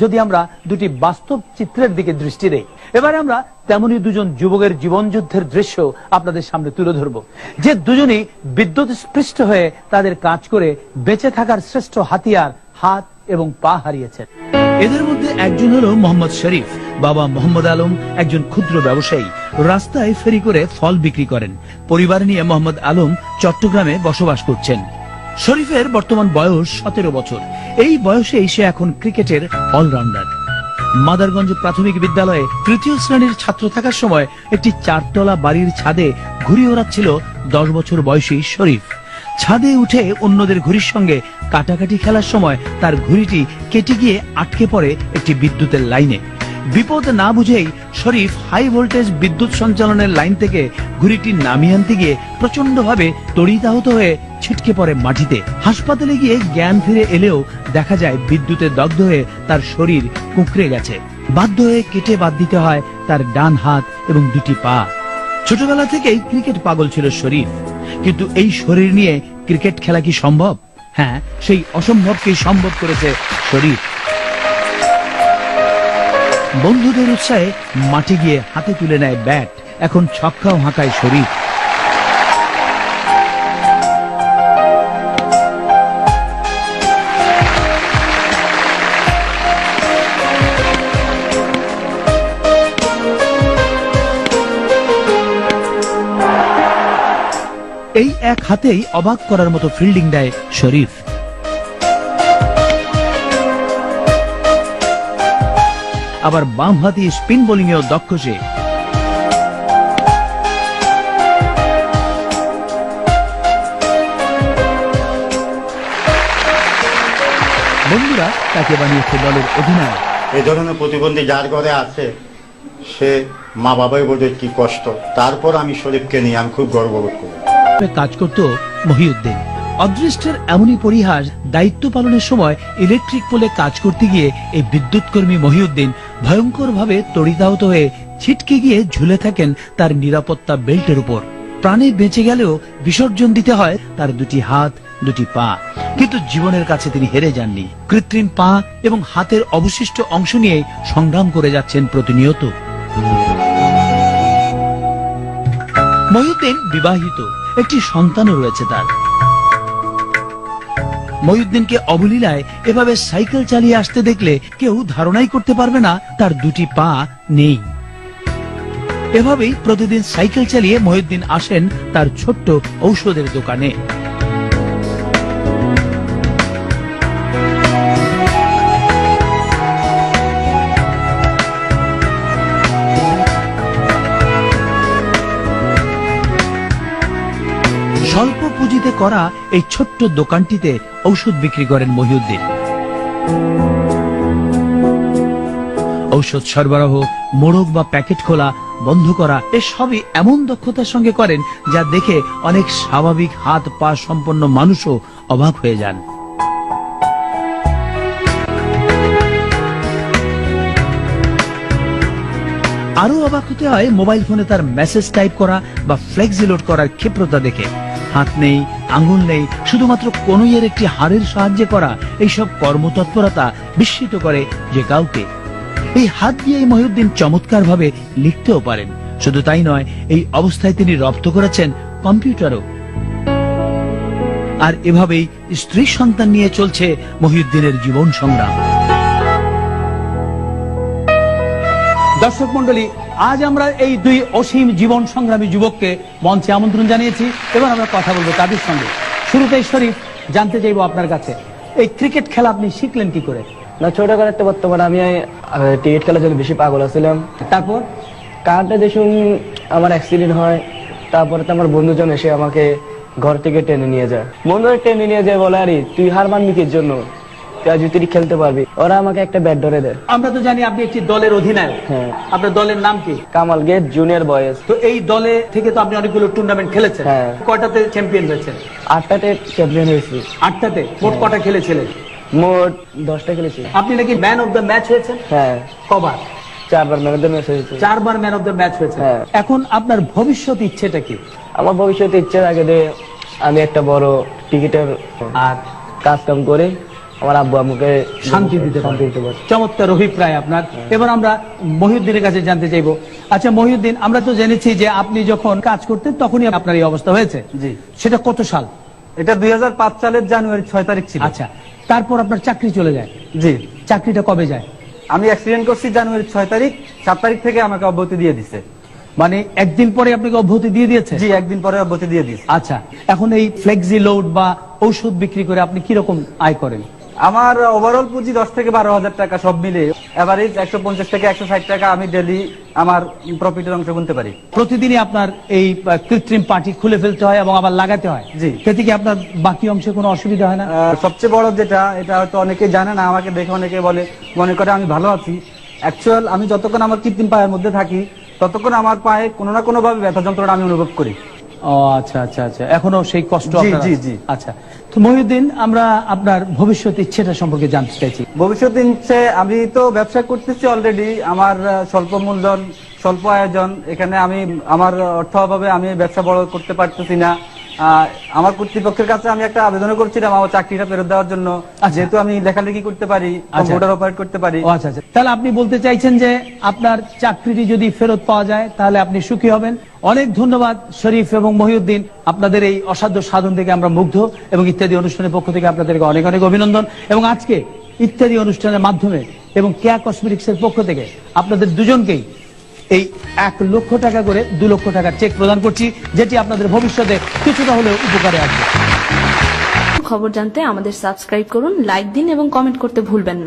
যদি আমরা দুটি বাস্তব চিত্রের দিকে দৃষ্টি দেই, এবারে আমরা তেমনি দুজন যুবকের জীবন যুদ্ধের দৃশ্য আপনাদের সামনে তুলে ধরব। যে দুজনেই বিদ্যুৎ স্পৃষ্ট হয়ে তাদের কাজ করে বেঁচে থাকার শ্রেষ্ঠ হাতিয়ার হাত এবং পা হারিয়েছেন। এদের মধ্যে একজন হলো মোহাম্মদ শরীফ, বাবা মোহাম্মদ আলম, একজন ক্ষুদ্র ব্যবসায়ী। রাস্তায় ফেরি করে ফল বিক্রি করেন। পরিবার নিয়ে মোহাম্মদ আলম চট্টগ্রামে বসবাস করছেন। শরীফের বর্তমান বয়স সতেরো বছর। এই বয়সেই সে এখন ক্রিকেটের অলরাউন্ডার। মাদারগঞ্জ প্রাথমিক বিদ্যালয়ে তৃতীয় শ্রেণির ছাত্র থাকার সময় একটি চারতলা বাড়ির ছাদে ঘুরি ওড়াচ্ছিল দশ বছর বয়সী শরীফ। ছাদে উঠে অন্যদের ঘুড়ির সঙ্গে কাটাকাটি খেলার সময় তার ঘুড়িটি কেটে গিয়ে আটকে পড়ে একটি বিদ্যুতের লাইনে। বিপদ না বুঝেই শরীফ হাই ভোল্টেজ বিদ্যুৎ সঞ্চালনের লাইন থেকে ঘুড়িটি নামিয়ে আনতে গিয়ে প্রচণ্ড ভাবে তড়িতাহত হয়ে ছিটকে পড়ে মাটিতে। হাসপাতালে গিয়ে জ্ঞান ফিরে এলেও দেখা যায় বিদ্যুতে দগ্ধ হয়ে তার শরীর কুঁকড়ে গেছে। বাধ্য হয়ে কেটে বাদ দিতে হয় তার ডান হাত এবং দুটি পা। ছোটবেলা থেকেই ক্রিকেট পাগল ছিল শরীফ। কিন্তু এই শরীর নিয়ে ক্রিকেট খেলা কি সম্ভব? হ্যাঁ সেই অসম্ভবকে সম্ভব করেছে শরীফ। বন্ধুদের উৎসাহে মাঠে গিয়ে হাতে তুলে নেয় ব্যাট। এখন ছক্কাও হাঁকায় শরীর। এই এক হাতেই অবাক করার মতো ফিল্ডিং দেয় শরীফ। আবার বাম হাতি স্পিন বোলিং এও দক্ষ সে বন্ধুরা তাকে বানিয়েছে দলের অধিনায়ক। এ ধরনের প্রতিবন্ধী যার ঘরে আছে সে মা বাবাই বোধহয় কি কষ্ট। তারপর আমি শরীফকে নিয়ে আমি খুব গর্ববোধ করি। কাজ করত মহিউদ্দিন। অদৃষ্টের এমনই পরিহাস দায়িত্ব পালনের সময় ইলেকট্রিক পোলে কাজ করতে গিয়ে এই বিদ্যুৎ কর্মী মহিউদ্দিন ভয়ঙ্কর ভাবে তড়িতাহত হয়ে ছিটকে গিয়ে ঝুলে থাকেন তার নিরাপত্তা বেল্টের উপর। প্রাণে বেঁচে গেলেও বিসর্জন দিতে হয় তার দুটি হাত, দুটি পা। কিন্তু জীবনের কাছে তিনি হেরে যাননি। কৃত্রিম পা এবং হাতের অবশিষ্ট অংশ নিয়ে সংগ্রাম করে যাচ্ছেন প্রতিনিয়ত। মহিউদ্দিন বিবাহিত। একটি সন্তানও রয়েছে তার। মহিউদ্দিনকে অবলীলায় এভাবে সাইকেল চালিয়ে আসতে দেখলে কেউ ধারণাই করতে পারবে না, তার দুটি পা নেই। এভাবেই প্রতিদিন সাইকেল চালিয়ে মহিউদ্দিন আসেন তার ছোট্ট ঔষধের দোকানে। স্বল্প পুঁজিতে করা এই ছোট্ট দোকানটিতে ঔষধ বিক্রি করেন মহিউদ্দিন। ঔষধ সরবরাহ, মোড়ক বা প্যাকেট খোলা, বন্ধ করা, এসবই এমন দক্ষতার সঙ্গে করেন যা দেখে অনেক স্বাভাবিক হাত পা সম্পন্ন মানুষও অবাক হয়ে যান। আরও অবাক হতে হয় মোবাইল ফোনে তার মেসেজ টাইপ করা বা ফ্লেক্সি লোড করার ক্ষিপ্রতা দেখে। হাত নেই, আঙ্গুল নেই, শুধুমাত্র কনুইয়ের একটি হাড়ের সাহায্যে করা এইসব কর্মতৎপরতা বিস্মিত করে যে কাউকে। এই হাত দিয়েই মহিউদ্দিন চমৎকার ভাবে লিখতেও পারেন। শুধু তাই নয়, এই অবস্থায় তিনি রপ্ত করেছেন কম্পিউটারও। আর এভাবেই স্ত্রী সন্তান নিয়ে চলছে মহিউদ্দিনের জীবন সংগ্রাম। দর্শক মন্ডলী আজ আমরা এই দুই অসীম জীবন সংগ্রামী যুবককে মঞ্চে আমন্ত্রণ জানিয়েছি। এবার আমরা কথা বলব তাদের সঙ্গে। শুরুতেই শরীফ জানতে চাইব আপনার কাছে এই ক্রিকেট খেলা আপনি শিখলেন কি করে? না ছোটবেলাতে বর্তমানে আমি ক্রিকেট খেলার জন্য বেশি পাগল ছিলাম তারপর? কারটা দেখুন আমার অ্যাক্সিডেন্ট হয় তারপরে তো আমার বন্ধুজন এসে আমাকে ঘর থেকে টেনে নিয়ে যায়। বন্ধুরা টেনে নিয়ে যায় বলে আরে তুই হার মানবি জন্য? তুই খেলতে পারবি? ওরা আমাকে একটা ব্যাট ধরে দেয়। আমরা তো জানি আপনি একটি দলের অধিনায়ক। হ্যাঁ। আপনার দলের নাম কি? কামাল গেট জুনিয়র বয়েস তো এই দলে থেকে তো আপনি অনেকগুলো টুর্নামেন্ট খেলেছেন। হ্যাঁ। কয়টাতে চ্যাম্পিয়ন হয়েছেন? আটটাতে চ্যাম্পিয়ন হয়েছি। আটটাতে? মোট কটা খেলেছিলেন? মোট দশটা খেলেছি। আপনি নাকি ম্যান অফ দ্য ম্যাচ হয়েছেন? হ্যাঁ। কবার? চারবার ম্যান অফ দ্য ম্যাচ হয়েছে। চারবার ম্যান অফ দ্য ম্যাচ হয়েছে হ্যাঁ। এখন আপনার ভবিষ্যৎ ইচ্ছেটা কি? আমার ভবিষ্যতে ইচ্ছে আগে আমি একটা বড় টিকিটের আর? কাজ কাম করে আমার আব্বু আম্মুকে শান্তি দিতে শান্তি দিতে পারে। চমৎকার অভিপ্রায় আপনার। এবার আমরা মহিউদ্দিনের কাছে জানতে চাইব। আচ্ছা মহিউদ্দিন আমরা তো জেনেছি যে আপনি যখন কাজ করতেন তখনই আপনার এই অবস্থা হয়েছে। জি। সেটা কত সাল? এটা দুই সালের জানুয়ারি ছয় তারিখ ছিল। আচ্ছা তারপর আপনার চাকরি চলে যায়। জি। চাকরিটা কবে যায়? আমি অ্যাক্সিডেন্ট করছি জানুয়ারি ছয় তারিখ সাত তারিখ থেকে আমাকে অব্যাহতি দিয়ে দিছে। মানে একদিন পরে আপনাকে অব্যাহতি দিয়ে দিয়েছে? জি একদিন পরে অব্যাহতি দিয়ে দিছে আচ্ছা এখন এই ফ্লেক্সি লোড বা ঔষধ বিক্রি করে আপনি কীরকম আয় করেন? আমার ওভারঅল পুঁজি দশ থেকে বারো হাজার টাকা সব মিলে এভারেজ একশো পঞ্চাশ থেকে একশো ষাট টাকা আমি ডেলি আমার প্রফিটের অংশ গুনতে পারি। প্রতিদিনই আপনার এই কৃত্রিম পাটি খুলে ফেলতে হয় এবং আবার লাগাতে হয়। জি। এতে কি আপনার বাকি অংশে কোনো অসুবিধা হয় না? সবচেয়ে বড় যেটা এটা হয়তো অনেকে জানে না আমাকে দেখে অনেকে বলে মনে করে আমি ভালো আছি। অ্যাকচুয়াল আমি যতক্ষণ আমার কৃত্রিম পায়ের মধ্যে থাকি ততক্ষণ আমার পায়ে কোনো না কোনোভাবে ব্যথা যন্ত্রণা আমি অনুভব করি। ও আচ্ছা আচ্ছা আচ্ছা। এখনও সেই কষ্ট জি, জি, জি। আচ্ছা। তো মহিউদ্দিন আমরা আপনার ভবিষ্যৎ ইচ্ছেটা সম্পর্কে জানতে চাইছি। ভবিষ্যৎ দিনছে আমি তো ব্যবসা করতেছি অলরেডি আমার স্বল্প মূলধন স্বল্প আয়োজন। এখানে আমি আমার অর্থ অভাবে আমি ব্যবসা বড় করতে পারতেছি না। আমার কর্তৃপক্ষের কাছে আমি একটা আবেদন করছিলাম আমার চাকরিটা ফেরত দেওয়ার জন্য। আচ্ছা। যেহেতু আমি লেখালেখি করতে পারি কম্পিউটার অপারেট করতে পারি। আচ্ছা আচ্ছা। তাহলে আপনি বলতে চাইছেন যে আপনার চাকরিটি যদি ফেরত পাওয়া যায় তাহলে আপনি সুখী হবেন? অনেক ধন্যবাদ শরীফ এবং মহিউদ্দিন আপনাদের এই অসাধ্য সাধন থেকে আমরা মুগ্ধ এবং ইত্যাদি অনুষ্ঠানের পক্ষ থেকে আপনাদেরকে অনেক অনেক অভিনন্দন এবং আজকে ইত্যাদি অনুষ্ঠানের মাধ্যমে এবং কেয়া কসমেটিক্স এর পক্ষ থেকে আপনাদের দুজনকেই এই এক লক্ষ টাকা করে দু লক্ষ টাকার চেক প্রদান করছি, যেটি আপনাদের ভবিষ্যতে কিছুটা হলেও উপকারে আসবে। খবর জানতে আমাদের সাবস্ক্রাইব করুন, লাইক দিন এবং কমেন্ট করতে ভুলবেন না।